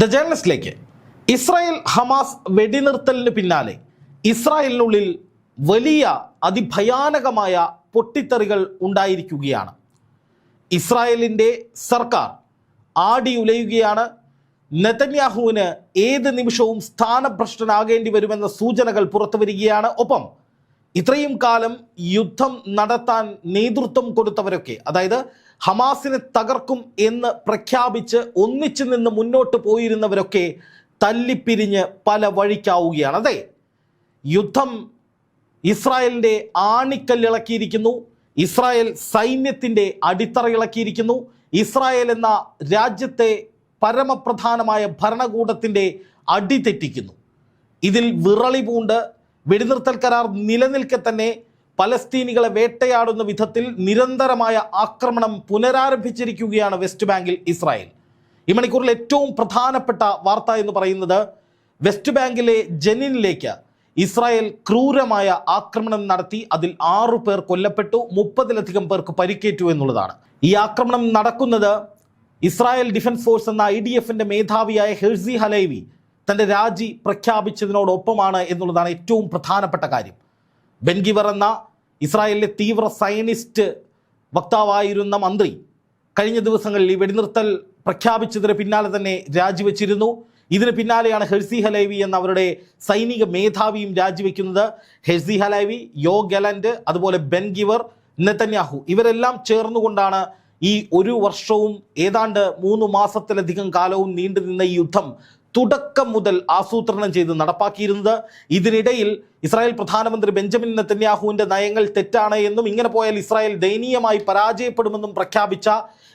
The ജേർണലിസ്റ്റിലേക്ക് Israel Hamas വെടിനിർത്തലിന് പിന്നാലെ ഇസ്രായേലിനുള്ളിൽ വലിയ അതിഭയാനകമായ പൊട്ടിത്തെറികൾ ഉണ്ടായിരിക്കുകയാണ്. ഇസ്രായേലിന്റെ സർക്കാർ ആടി ഉലയുകയാണ്. നെതന്യാഹുവിന് ഏത് നിമിഷവും സ്ഥാനഭ്രഷ്ടനാകേണ്ടി വരുമെന്ന സൂചനകൾ പുറത്തു വരികയാണ്. ഒപ്പം ഇത്രയും കാലം യുദ്ധം നടത്താൻ നേതൃത്വം കൊടുത്തവരൊക്കെ അതായത് ഹമാസിനെ തകർക്കും എന്ന് പ്രഖ്യാപിച്ച് ഒന്നിച്ചു നിന്ന് മുന്നോട്ട് പോയിരുന്നവരൊക്കെ തല്ലിപ്പിരിഞ്ഞ് പല വഴിക്കാവുകയാണ്. അതെ യുദ്ധം ഇസ്രായേലിന്റെ ആണിക്കല്ലിളക്കിയിരിക്കുന്നു ഇസ്രായേൽ സൈന്യത്തിന്റെ അടിത്തറ ഇളക്കിയിരിക്കുന്നു. ഇസ്രായേൽ എന്ന രാജ്യത്തെ പരമപ്രധാനമായ ഭരണകൂടത്തിന്റെ അടി തെറ്റിക്കുന്നു. ഇതിൽ വിറളി പൂണ്ട് വെടിനിർത്തൽ കരാർ നിലനിൽക്കെ തന്നെ പലസ്തീനികളെ വേട്ടയാടുന്ന വിധത്തിൽ നിരന്തരമായ ആക്രമണം പുനരാരംഭിച്ചിരിക്കുകയാണ് വെസ്റ്റ് ബാങ്കിൽ ഇസ്രായേൽ. ഈ മണിക്കൂറിൽ ഏറ്റവും പ്രധാനപ്പെട്ട വാർത്ത എന്ന് പറയുന്നത് വെസ്റ്റ് ബാങ്കിലെ ജനിനിലേക്ക് ഇസ്രായേൽ ക്രൂരമായ ആക്രമണം നടത്തി അതിൽ ആറു പേർ കൊല്ലപ്പെട്ടു മുപ്പതിലധികം പേർക്ക് പരിക്കേറ്റു എന്നുള്ളതാണ്. ഈ ആക്രമണം നടക്കുന്നത് ഇസ്രായേൽ ഡിഫൻസ് ഫോഴ്സ് എന്ന ഐ ഡി എഫിന്റെ മേധാവിയായ ഹെർസി ഹലൈവി തന്റെ രാജി പ്രഖ്യാപിച്ചതിനോടൊപ്പമാണ് എന്നുള്ളതാണ് ഏറ്റവും പ്രധാനപ്പെട്ട കാര്യം. ബെൻഗിവർ എന്ന ഇസ്രായേലിലെ തീവ്ര സയനിസ്റ്റ് വക്താവായിരുന്ന മന്ത്രി കഴിഞ്ഞ ദിവസങ്ങളിൽ ഈ വെടിനിർത്തൽ പ്രഖ്യാപിച്ചതിന് പിന്നാലെ തന്നെ രാജിവെച്ചിരുന്നു. ഇതിന് പിന്നാലെയാണ് ഹെഴ്സി ഹലൈവി എന്ന അവരുടെ സൈനിക മേധാവിയും രാജിവെക്കുന്നത്. ഹെഴ്സി ഹലൈവി യോ ഗലൻഡ് അതുപോലെ ബെൻ ഗിവർ നെതന്യാഹു ഇവരെല്ലാം ചേർന്നുകൊണ്ടാണ് ഈ ഒരു വർഷവും ഏതാണ്ട് മൂന്ന് മാസത്തിലധികം കാലവും നീണ്ടുനിന്ന ഈ യുദ്ധം തുടക്കം മുതൽ ആസൂത്രണം ചെയ്ത് നടപ്പാക്കിയിരുന്നത്. ഇതിനിടയിൽ ഇസ്രായേൽ പ്രധാനമന്ത്രി ബെഞ്ചമിൻ നെത്തന്യാഹുവിന്റെ നയങ്ങൾ തെറ്റാണ് എന്നും ഇങ്ങനെ പോയാൽ ഇസ്രായേൽ ദയനീയമായി പരാജയപ്പെടുമെന്നും പ്രഖ്യാപിച്ച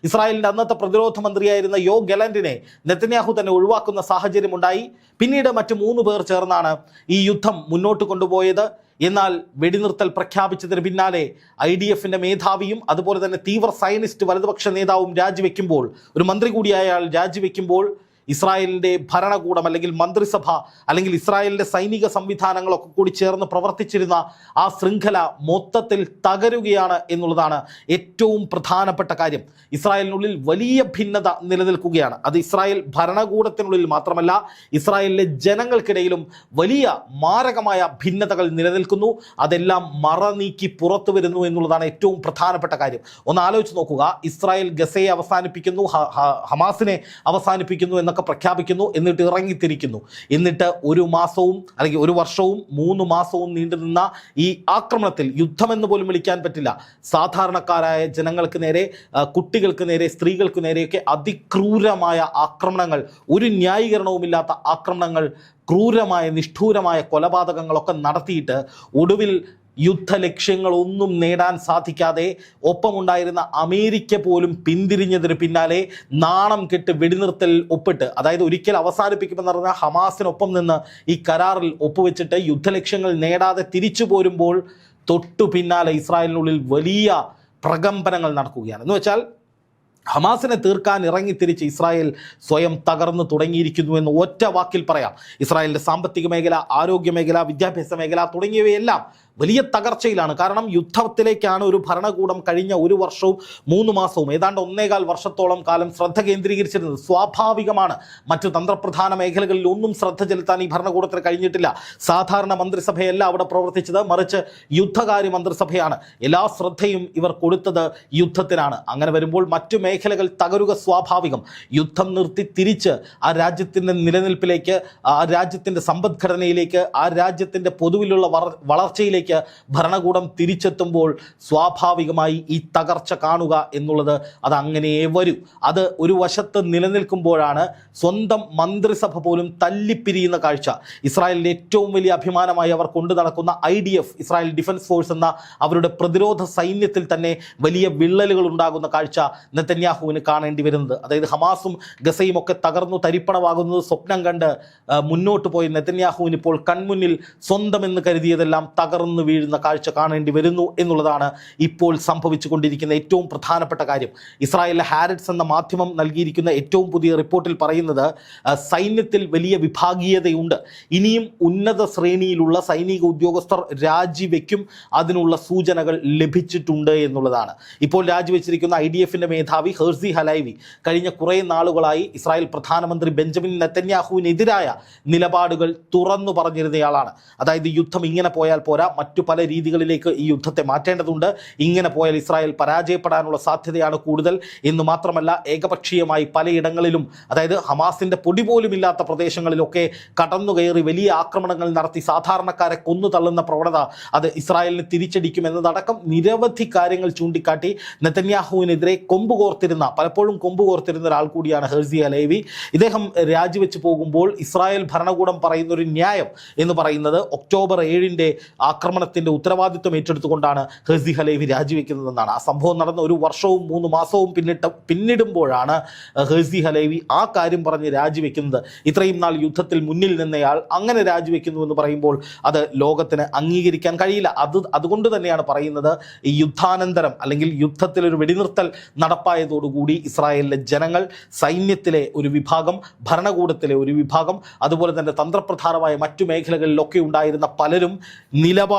ഇസ്രായേലിന്റെ അന്നത്തെ പ്രതിരോധ മന്ത്രിയായിരുന്ന യോ ഗലൻഡിനെ നെത്തന്യാഹു തന്നെ ഒഴിവാക്കുന്ന സാഹചര്യമുണ്ടായി. പിന്നീട് മറ്റ് മൂന്ന് പേർ ചേർന്നാണ് ഈ യുദ്ധം മുന്നോട്ട് കൊണ്ടുപോയത്. എന്നാൽ വെടിനിർത്തൽ പ്രഖ്യാപിച്ചതിന് പിന്നാലെ ഐ ഡി എഫിന്റെ മേധാവിയും അതുപോലെ തന്നെ തീവ്ര സയനിസ്റ്റ് വലതുപക്ഷ നേതാവും രാജിവെക്കുമ്പോൾ ഒരു മന്ത്രി കൂടിയായ ആൾ രാജിവെക്കുമ്പോൾ ഇസ്രായേലിന്റെ ഭരണകൂടം അല്ലെങ്കിൽ മന്ത്രിസഭ അല്ലെങ്കിൽ ഇസ്രായേലിന്റെ സൈനിക സംവിധാനങ്ങളൊക്കെ കൂടി ചേർന്ന് പ്രവർത്തിച്ചിരുന്ന ആ ശൃംഖല മൊത്തത്തിൽ തകരുകയാണ് എന്നുള്ളതാണ് ഏറ്റവും പ്രധാനപ്പെട്ട കാര്യം. ഇസ്രായേലിനുള്ളിൽ വലിയ ഭിന്നത നിലനിൽക്കുകയാണ്. അത് ഇസ്രായേൽ ഭരണകൂടത്തിനുള്ളിൽ മാത്രമല്ല ഇസ്രായേലിലെ ജനങ്ങൾക്കിടയിലും വലിയ മാരകമായ ഭിന്നതകൾ നിലനിൽക്കുന്നു. അതെല്ലാം മറ നീക്കി പുറത്തു വരുന്നു എന്നുള്ളതാണ് ഏറ്റവും പ്രധാനപ്പെട്ട കാര്യം. ഒന്ന് ആലോചിച്ച് നോക്കുക. ഇസ്രായേൽ ഗസയെ അവസാനിപ്പിക്കുന്നു ഹമാസിനെ അവസാനിപ്പിക്കുന്നു എന്നൊക്കെ പ്രഖ്യാപിക്കുന്നു എന്നിട്ട് ഇറങ്ങിത്തിരിക്കുന്നു. എന്നിട്ട് ഒരു മാസവും അല്ലെങ്കിൽ ഒരു വർഷവും മൂന്ന് മാസവും നീണ്ടുനിന്ന ഈ ആക്രമണത്തിൽ യുദ്ധമെന്ന് പോലും വിളിക്കാൻ പറ്റില്ല. സാധാരണക്കാരായ ജനങ്ങൾക്ക് നേരെ കുട്ടികൾക്ക് നേരെ സ്ത്രീകൾക്ക് നേരെയൊക്കെ അതിക്രൂരമായ ആക്രമണങ്ങൾ ഒരു ന്യായീകരണവുമില്ലാത്ത ആക്രമണങ്ങൾ ക്രൂരമായ നിഷ്ഠൂരമായ കൊലപാതകങ്ങളൊക്കെ നടത്തിയിട്ട് ഒടുവിൽ യുദ്ധലക്ഷ്യങ്ങളൊന്നും നേടാൻ സാധിക്കാതെ ഒപ്പമുണ്ടായിരുന്ന അമേരിക്ക പോലും പിന്തിരിഞ്ഞതിന് പിന്നാലെ നാണം കെട്ട് വെടിനിർത്തൽ ഒപ്പിട്ട് അതായത് ഒരിക്കൽ അവസാനിപ്പിക്കുമെന്ന് പറഞ്ഞാൽ ഹമാസിനൊപ്പം നിന്ന് ഈ കരാറിൽ ഒപ്പുവെച്ചിട്ട് യുദ്ധലക്ഷ്യങ്ങൾ നേടാതെ തിരിച്ചു പോരുമ്പോൾ തൊട്ടു പിന്നാലെ ഇസ്രായേലിനുള്ളിൽ വലിയ പ്രകമ്പനങ്ങൾ നടക്കുകയാണ്. എന്ന് വെച്ചാൽ ഹമാസിനെ തീർക്കാൻ ഇറങ്ങിത്തിരിച്ച് ഇസ്രായേൽ സ്വയം തകർന്നു തുടങ്ങിയിരിക്കുന്നു എന്ന് ഒറ്റ വാക്കിൽ പറയാം. ഇസ്രായേലിന്റെ സാമ്പത്തിക മേഖല ആരോഗ്യ മേഖല വിദ്യാഭ്യാസ മേഖല തുടങ്ങിയവയെല്ലാം വലിയ തകർച്ചയിലാണ്. കാരണം യുദ്ധത്തിലേക്കാണ് ഒരു ഭരണകൂടം കഴിഞ്ഞ ഒരു വർഷവും മൂന്ന് മാസവും. ഏതാണ്ട് ഒന്നേകാൽ വർഷത്തോളം കാലം ശ്രദ്ധ കേന്ദ്രീകരിച്ചിരുന്നത് സ്വാഭാവികമാണ്. മറ്റു തന്ത്രപ്രധാന മേഖലകളിൽ ഒന്നും ശ്രദ്ധ ചെലുത്താൻ ഈ ഭരണകൂടത്തിന് കഴിഞ്ഞിട്ടില്ല. സാധാരണ മന്ത്രിസഭയല്ല അവിടെ പ്രവർത്തിച്ചത്. മറിച്ച് യുദ്ധകാര്യ മന്ത്രിസഭയാണ്. എല്ലാ ശ്രദ്ധയും ഇവർ കൊടുത്തത് യുദ്ധത്തിനാണ്. അങ്ങനെ വരുമ്പോൾ മറ്റു മേഖലകൾ തകരുക സ്വാഭാവികം. യുദ്ധം നിർത്തി തിരിച്ച് ആ രാജ്യത്തിന്റെ നിലനിൽപ്പിലേക്ക് ആ രാജ്യത്തിന്റെ സമ്പദ്ഘടനയിലേക്ക് ആ രാജ്യത്തിന്റെ പൊതുവിലുള്ള വളർ വളർച്ചയിലേക്ക് ഭരണകൂടം തിരിച്ചെത്തുമ്പോൾ സ്വാഭാവികമായി ഈ തകർച്ച കാണുക എന്നുള്ളത് അത് അങ്ങനെ വരൂ. അത് ഒരു വശത്ത് നിലനിൽക്കുമ്പോഴാണ് സ്വന്തം മന്ത്രിസഭ പോലും തല്ലിപ്പിരിയുന്ന കാഴ്ച. ഇസ്രായേലിന്റെ ഏറ്റവും വലിയ അഭിമാനമായി അവർ കൊണ്ടു നടക്കുന്ന I D F Israel defence force എന്ന അവരുടെ പ്രതിരോധ സൈന്യത്തിൽ തന്നെ വലിയ വിള്ളലുകൾ ഉണ്ടാകുന്ന കാഴ്ച നെത്തന്യാഹുവിന് കാണേണ്ടി വരുന്നത്. അതായത് ഹമാസും ഗസയും ഒക്കെ തകർന്നു തരിപ്പണമാകുന്നത് സ്വപ്നം കണ്ട് മുന്നോട്ട് പോയി നെത്തന്യാഹുവിന് ഇപ്പോൾ കൺമുന്നിൽ സ്വന്തമെന്ന് കരുതിയതെല്ലാം തകർന്നു തകർന്നു വീഴുന്ന കാഴ്ച കാണേണ്ടി വരുന്നു എന്നുള്ളതാണ് ഇപ്പോൾ സംഭവിച്ചുകൊണ്ടിരിക്കുന്ന ഏറ്റവും പ്രധാനപ്പെട്ട കാര്യം. ഇസ്രായേലിലെ ഹാരറ്റ്സ് എന്ന മാധ്യമം നൽകിയിരിക്കുന്ന ഏറ്റവും പുതിയ റിപ്പോർട്ടിൽ പറയുന്നത് സൈന്യത്തിൽ വലിയ വിഭാഗീയതയുണ്ട്. ഇനിയും ഉന്നത ശ്രേണിയിലുള്ള സൈനിക ഉദ്യോഗസ്ഥർ രാജിവെക്കും അതിനുള്ള സൂചനകൾ ലഭിച്ചിട്ടുണ്ട് എന്നുള്ളതാണ്. ഇപ്പോൾ രാജിവെച്ചിരിക്കുന്ന ഐ ഡി എഫിന്റെ മേധാവി ഹെർസി ഹലൈവി കഴിഞ്ഞ കുറേ നാളുകളായി ഇസ്രായേൽ പ്രധാനമന്ത്രി ബെഞ്ചമിൻ നെത്തന്യാഹുവിനെതിരായ നിലപാടുകൾ തുറന്നു പറഞ്ഞിരുന്നയാളാണ്. അതായത് യുദ്ധം ഇങ്ങനെ പോയാൽ പോരാ മറ്റു പല രീതികളിലേക്ക് ഈ യുദ്ധത്തെ മാറ്റേണ്ടതുണ്ട്. ഇങ്ങനെ പോയാൽ ഇസ്രായേൽ പരാജയപ്പെടാനുള്ള സാധ്യതയാണ് കൂടുതൽ. എന്ന് മാത്രമല്ല ഏകപക്ഷീയമായി പലയിടങ്ങളിലും അതായത് ഹമാസിന്റെ പൊടി പോലും ഇല്ലാത്ത പ്രദേശങ്ങളിലൊക്കെ കടന്നു കയറി വലിയ ആക്രമണങ്ങൾ നടത്തി സാധാരണക്കാരെ കൊന്നു തള്ളുന്ന പ്രവണത അത് ഇസ്രായേലിന് തിരിച്ചടിക്കും എന്നതടക്കം നിരവധി കാര്യങ്ങൾ ചൂണ്ടിക്കാട്ടി നെതന്യാഹുവിനെതിരെ കൊമ്പ് കോർത്തിരുന്ന പലപ്പോഴും കൊമ്പ് കോർത്തിരുന്ന ഒരാൾ കൂടിയാണ് ഹെർസിയ ലേവി. ഇദ്ദേഹം രാജിവെച്ച് പോകുമ്പോൾ ഇസ്രായേൽ ഭരണകൂടം പറയുന്ന ഒരു ന്യായം എന്ന് പറയുന്നത് ഒക്ടോബർ ഏഴിന്റെ ആക്രമണത്തിന്റെ ഉത്തരവാദിത്വം ഏറ്റെടുത്തുകൊണ്ടാണ് ഹസി ഹലേവി രാജിവെക്കുന്നതെന്നാണ്. ആ സംഭവം നടന്ന ഒരു വർഷവും മൂന്ന് മാസവും പിന്നിട്ട പിന്നിടുമ്പോഴാണ് ഹസി ഹലേവി ആ കാര്യം പറഞ്ഞ് രാജിവെക്കുന്നത്. ഇത്രയും നാൾ യുദ്ധത്തിൽ മുന്നിൽ നിന്നയാൾ അങ്ങനെ രാജിവെക്കുന്നു എന്ന് പറയുമ്പോൾ അത് ലോകത്തിന് അംഗീകരിക്കാൻ കഴിയില്ല. അത് അതുകൊണ്ട് തന്നെയാണ് പറയുന്നത് ഈ യുദ്ധാനന്തരം അല്ലെങ്കിൽ യുദ്ധത്തിൽ ഒരു വെടിനിർത്തൽ നടപ്പായതോടുകൂടി ഇസ്രായേലിലെ ജനങ്ങൾ സൈന്യത്തിലെ ഒരു വിഭാഗം ഭരണകൂടത്തിലെ ഒരു വിഭാഗം അതുപോലെ തന്നെ തന്ത്രപ്രധാനമായ മറ്റു മേഖലകളിലൊക്കെ ഉണ്ടായിരുന്ന പലരും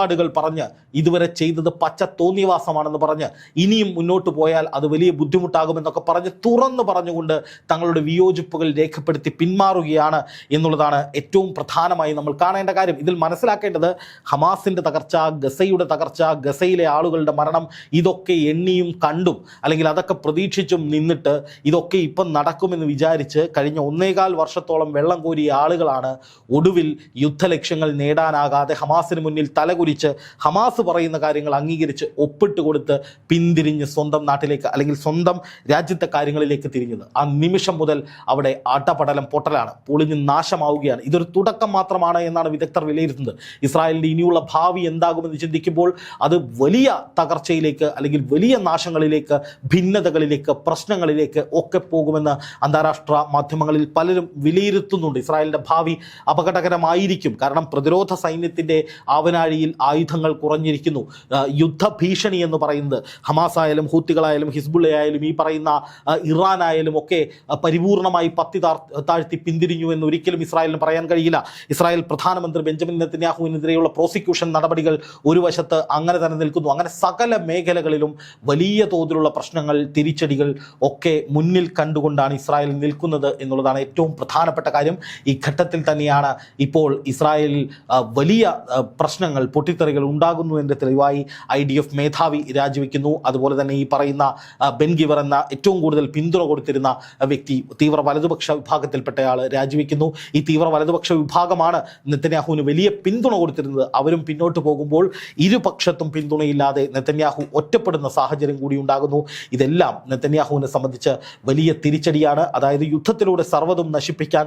നിലപാടുകൾ പറഞ്ഞ് ഇതുവരെ ചെയ്തത് പച്ച തോന്നിവാസമാണെന്ന് പറഞ്ഞ് ഇനിയും മുന്നോട്ട് പോയാൽ അത് വലിയ ബുദ്ധിമുട്ടാകുമെന്നൊക്കെ പറഞ്ഞ് തുറന്നു പറഞ്ഞുകൊണ്ട് തങ്ങളുടെ വിയോജിപ്പുകൾ രേഖപ്പെടുത്തി പിന്മാറുകയാണ് എന്നുള്ളതാണ് ഏറ്റവും പ്രധാനമായി നമ്മൾ കാണേണ്ട കാര്യം. ഇതിൽ മനസ്സിലാക്കേണ്ടത് ഹമാസിന്റെ തകർച്ച ഗസയുടെ തകർച്ച ഗസയിലെ ആളുകളുടെ മരണം ഇതൊക്കെ എണ്ണിയും കണ്ടും അല്ലെങ്കിൽ അതൊക്കെ പ്രതീക്ഷിച്ചും നിന്നിട്ട് ഇതൊക്കെ ഇപ്പം നടക്കുമെന്ന് വിചാരിച്ച് കഴിഞ്ഞ ഒന്നേകാൽ വർഷത്തോളം വെള്ളം കോരിയ ആളുകളാണ് ഒടുവിൽ യുദ്ധലക്ഷ്യങ്ങൾ നേടാനാകാതെ ഹമാസിന് മുന്നിൽ തലകുരിച്ച് ഹമാസ് പറയുന്ന കാര്യങ്ങൾ അംഗീകരിച്ച് ഒപ്പിട്ട് കൊടുത്ത് പിന്തിരിഞ്ഞ് സ്വന്തം നാട്ടിലേക്ക് അല്ലെങ്കിൽ സ്വന്തം രാജ്യത്തെ കാര്യങ്ങളിലേക്ക് തിരിഞ്ഞത്. ആ നിമിഷം മുതൽ അവിടെ അടപടലം പൊട്ടലാണ് പൊളിഞ്ഞ് നാശമാവുകയാണ്. ഇതൊരു തുടക്കം മാത്രമാണ് എന്നാണ് വിദഗ്ധർ വിലയിരുത്തുന്നത്. ഇസ്രായേലിന്റെ ഇനിയുള്ള ഭാവി എന്താകുമെന്ന് ചിന്തിക്കുമ്പോൾ അത് വലിയ തകർച്ചയിലേക്ക് അല്ലെങ്കിൽ വലിയ നാശങ്ങളിലേക്ക് ഭിന്നതകളിലേക്ക് പ്രശ്നങ്ങളിലേക്ക് ഒക്കെ പോകുമെന്ന് അന്താരാഷ്ട്ര മാധ്യമങ്ങളിൽ പലരും വിലയിരുത്തുന്നുണ്ട്. ഇസ്രായേലിന്റെ ഭാവി അപകടകരമായിരിക്കും. കാരണം പ്രതിരോധ സൈന്യത്തിന്റെ ആവനാഴിയിൽ ആയുധങ്ങൾ കുറഞ്ഞിരിക്കുന്നു. യുദ്ധഭീഷണി എന്ന് പറയുന്നത്. ഹമാസ് ആയാലും ഹൂത്തികളായാലും ഹിസ്ബുള്ളയായാലും ഈ പറയുന്ന ഇറാൻ ആയാലും ഒക്കെ പരിപൂർണമായി പത്തി താഴ്ത്തി പിന്തിരിഞ്ഞു എന്ന് ഒരിക്കലും ഇസ്രായേലിന് പറയാൻ കഴിയില്ല. ഇസ്രായേൽ പ്രധാനമന്ത്രി ബെഞ്ചമിൻ നെത്തന്യാഹുവിനെതിരെയുള്ള പ്രോസിക്യൂഷൻ നടപടികൾ ഒരു വശത്ത് അങ്ങനെ തന്നെ നിൽക്കുന്നു. അങ്ങനെ സകല മേഖലകളിലും വലിയ തോതിലുള്ള പ്രശ്നങ്ങൾ തിരിച്ചടികൾ ഒക്കെ മുന്നിൽ കണ്ടുകൊണ്ടാണ് ഇസ്രായേൽ നിൽക്കുന്നത് എന്നുള്ളതാണ് ഏറ്റവും പ്രധാനപ്പെട്ട കാര്യം. ഈ ഘട്ടത്തിൽ തന്നെയാണ് ഇപ്പോൾ ഇസ്രായേലിൽ വലിയ പ്രശ്നങ്ങൾ പ്രശ്നങ്ങൾ പൊട്ടിത്തെറികൾ ഉണ്ടാകുന്നു എன்ற തെളിവായി ഐ ഡി എഫ് മേധാവി രാജിവെക്കുന്നു. അതുപോലെ തന്നെ ഈ പറയുന്ന ബെൻഗിവർ ബെൻ ഗിവർ എന്ന ഏറ്റവും കൂടുതൽ പിന്തുണ കൊടുത്തിരുന്ന വ്യക്തി തീവ്ര വലതുപക്ഷ വിഭാഗത്തിൽപ്പെട്ടയാൾ രാജിവെക്കുന്നു. ഈ തീവ്ര വലതുപക്ഷ വിഭാഗമാണ് നെത്തന്യാഹുവിന് വലിയ പിന്തുണ കൊടുത്തിരുന്നത്. അവരും പിന്നോട്ട് പോകുമ്പോൾ ഇരുപക്ഷത്തും പിന്തുണയില്ലാതെ നെത്തന്യാഹു ഒറ്റപ്പെടുന്ന സാഹചര്യം കൂടി ഉണ്ടാകുന്നു. ഇതെല്ലാം നെത്തന്യാഹുവിനെ സംബന്ധിച്ച് വലിയ തിരിച്ചടിയാണ്. അതായത് യുദ്ധത്തിലൂടെ സർവതും നശിപ്പിക്കാൻ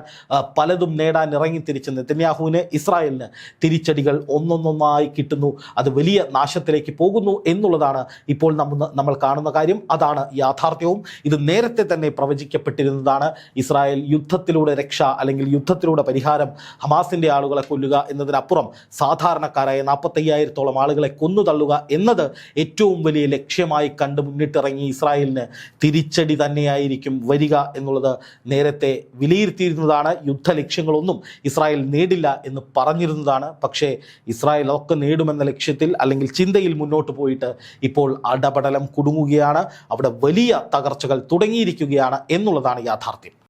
പലതും നേടാൻ ഇറങ്ങി തിരിച്ച് നെത്തന്യാഹുവിന് ഇസ്രായേലിന് തിരിച്ചടികൾ ഒന്നൊന്നൊന്നായി കിട്ടുന്നു. അത് വലിയ നാശത്തിലേക്ക് പോകുന്നു എന്നുള്ളതാണ് ഇപ്പോൾ നമ്മൾ കാണുന്ന കാര്യം. അതാണ് യാഥാർത്ഥ്യവും. ഇത് നേരത്തെ തന്നെ പ്രവചിക്കപ്പെട്ടിരുന്നതാണ്. ഇസ്രായേൽ യുദ്ധത്തിലൂടെ രക്ഷ അല്ലെങ്കിൽ യുദ്ധത്തിലൂടെ പരിഹാരം ഹമാസിന്റെ ആളുകളെ കൊല്ലുക എന്നതിനപ്പുറം സാധാരണക്കാരായ നാൽപ്പത്തയ്യായിരത്തോളം ആളുകളെ കൊന്നു തള്ളുക എന്നത് ഏറ്റവും വലിയ ലക്ഷ്യമായി കണ്ട് മുന്നിട്ടിറങ്ങി ഇസ്രായേലിന് തിരിച്ചടി തന്നെയായിരിക്കും വരിക എന്നുള്ളത് നേരത്തെ വിലയിരുത്തിയിരുന്നതാണ്. യുദ്ധ ലക്ഷ്യങ്ങളൊന്നും ഇസ്രായേൽ നേടില്ല എന്ന് പറഞ്ഞിരുന്നതാണ്. പക്ഷേ ഇസ്രായേൽ ഒക്കെ നേടുമെന്ന ലക്ഷ്യത്തിൽ അല്ലെങ്കിൽ ചിന്തയിൽ മുന്നോട്ട് പോയിട്ട് ഇപ്പോൾ അടപടലം കുടുങ്ങുകയാണ്. അവിടെ വലിയ തകർച്ചകൾ തുടങ്ങിയിരിക്കുകയാണ് എന്നുള്ളതാണ് യാഥാർത്ഥ്യം.